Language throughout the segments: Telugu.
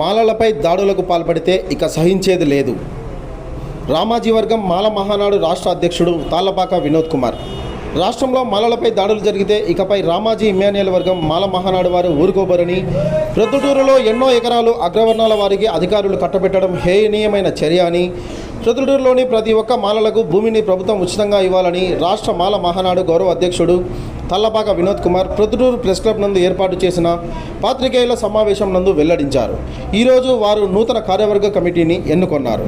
మాలలపై దాడులకు పాల్పడితే ఇక సహించేది లేదు. రామాజీ వర్గం మాల మహానాడు రాష్ట్ర అధ్యక్షుడు తాళ్ళపాక వినోద్ కుమార్. రాష్ట్రంలో మాలలపై దాడులు జరిగితే ఇకపై రామాజీ ఇమ్మాన్యుయల్ వర్గం మాల మహానాడు వారు ఊరుకోబరని ప్రొద్దుటూరులో ఎన్నో ఎకరాలు అగ్రవర్ణాల వారికి అధికారులు కట్టబెట్టడం హేయనీయమైన చర్య అని ప్రొద్దుటూరులోని ప్రతి ఒక్క మాలలకు భూమిని ప్రభుత్వం ఉచితంగా ఇవ్వాలని రాష్ట్ర మాల మహానాడు గౌరవ అధ్యక్షుడు తల్లపాక వినోద్ కుమార్ ప్రొద్దుటూరు ప్రెస్ క్లబ్ నందు ఏర్పాటు చేసిన పాత్రికేయుల సమావేశం నందు వెల్లడించారు. ఈరోజు వారు నూతన కార్యవర్గ కమిటీని ఎన్నుకొన్నారు.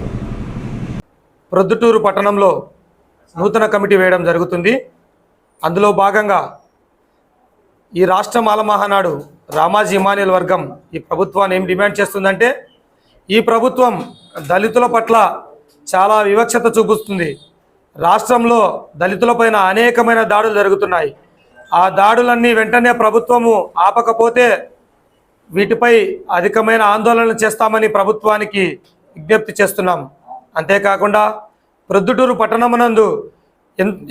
ప్రొద్దుటూరు పట్టణంలో నూతన కమిటీ వేయడం జరుగుతుంది. అందులో భాగంగా ఈ రాష్ట్ర మాలమహానాడు రామాజీ ఇమానియల్ వర్గం ఈ ప్రభుత్వాన్ని ఏం డిమాండ్ చేస్తుందంటే ఈ ప్రభుత్వం దళితుల పట్ల చాలా వివక్షత చూపిస్తుంది. రాష్ట్రంలో దళితులపైన అనేకమైన దాడులు జరుగుతున్నాయి. ఆ దాడులన్నీ వెంటనే ప్రభుత్వము ఆపకపోతే వీటిపై అధికమైన ఆందోళనలు చేస్తామని ప్రభుత్వానికి విజ్ఞప్తి చేస్తున్నాం. అంతేకాకుండా ప్రొద్దుటూరు పట్టణమునందు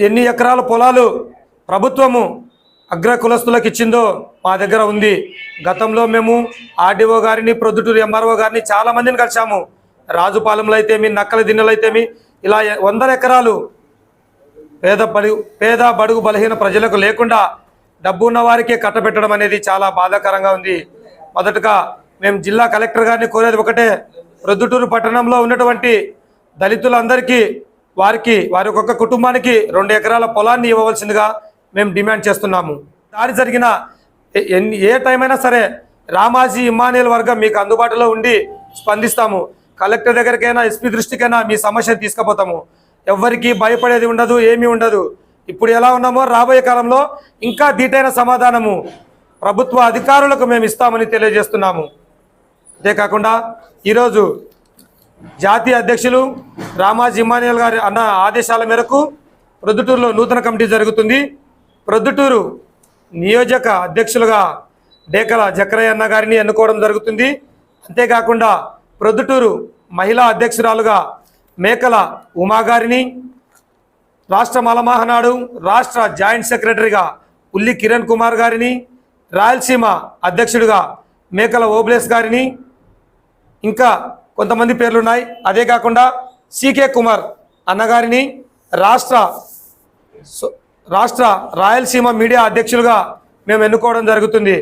ఎన్ని ఎకరాల పొలాలు ప్రభుత్వము అగ్ర కులస్తులకు ఇచ్చిందో మా దగ్గర ఉంది. గతంలో మేము ఆర్డీఓ గారిని ప్రొద్దుటూరు ఎంఆర్ఓ గారిని చాలా మందిని కలిసాము రాజుపాలెంలో అయితేమి నక్కల దిన్నెలైతేమి ఇలా వందల ఎకరాలు పేద బడుగు పేద బడుగు బలహీన ప్రజలకు లేకుండా డబ్బు ఉన్న వారికే కట్టబెట్టడం అనేది చాలా బాధాకరంగా ఉంది. మొదటగా మేము జిల్లా కలెక్టర్ గారిని కోరేది ఒకటే ప్రొద్దుటూరు పట్టణంలో ఉన్నటువంటి దళితులందరికీ వారికి వారి ఒక్కొక్క కుటుంబానికి రెండు ఎకరాల పొలాన్ని ఇవ్వవలసిందిగా మేము డిమాండ్ చేస్తున్నాము. దారి జరిగిన ఎన్ని ఏ టైం అయినా సరే రామాజీ ఇమానియల్ వర్గం మీకు అందుబాటులో ఉండి స్పందిస్తాము. కలెక్టర్ దగ్గరికైనా ఎస్పీ దృష్టికైనా మీ సమస్యను తీసుకుపోతాము. ఎవ్వరికి భయపడేది ఉండదు ఏమీ ఉండదు. ఇప్పుడు ఎలా ఉన్నామో రాబోయే కాలంలో ఇంకా దీటైన సమాధానము ప్రభుత్వ అధికారులకు మేము ఇస్తామని తెలియజేస్తున్నాము. అంతేకాకుండా ఈరోజు జాతీయ అధ్యక్షులు రామాజీ ఇమానియల్ గారి అన్న ఆదేశాల మేరకు ప్రొద్దుటూరులో నూతన కమిటీ జరుగుతుంది. ప్రొద్దుటూరు నియోజక అధ్యక్షులుగా డేకల జక్రయ్య అన్న గారిని ఎన్నుకోవడం జరుగుతుంది. అంతేకాకుండా ప్రొద్దుటూరు మహిళా అధ్యక్షురాలుగా మేకల ఉమా గారిని రాష్ట్ర మలమహనాడు రాష్ట్ర జాయింట్ సెక్రటరీగా ఉల్లి కిరణ్ కుమార్ గారిని రాయలసీమ అధ్యక్షుడిగా మేకల ఓబ్లేస్ గారిని ఇంకా కొంతమంది పేర్లు ఉన్నాయి అదే కాకుండా సికే కుమార్ అన్నగారిని రాష్ట్ర సో- రాష్ట్ర రాయలసీమ మీడియా అధ్యక్షులుగా మేము ఎన్నుకోవడం జరుగుతుంది.